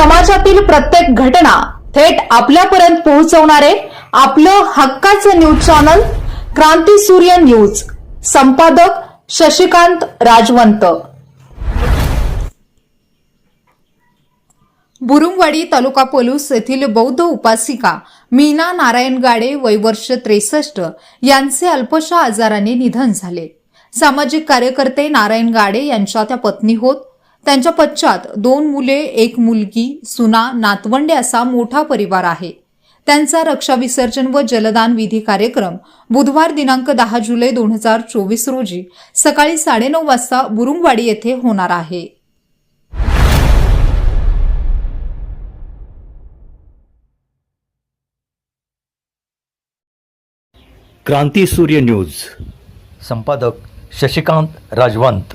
समाजातील प्रत्येक घटना थेट आपल्यापर्यंत पोहोचवणारे आपलं हक्काचं न्यूज चॅनल क्रांती सूर्य न्यूज. संपादक शशिकांत राजवंत. बुरुंगवाडी तालुका पोलूस येथील बौद्ध उपासिका मीना नारायण गाडे वय वर्ष त्रेसष्ट यांचे अल्पशा आजाराने निधन झाले. सामाजिक कार्यकर्ते नारायण गाडे यांच्या त्या पत्नी होत त्यांच्या पश्चात दोन मुले एक मुलगी सुना नातवंडे असा मोठा परिवार आहे. त्यांचा रक्षा विसर्जन व जलदान विधी कार्यक्रम बुधवार दिनांक दहा जुलै दोन हजार चोवीस रोजी सकाळी साडेनऊ वाजता बुरुंगवाडी येथे होणार आहे. क्रांती सूर्य न्यूज. संपादक शशिकांत राजवंत.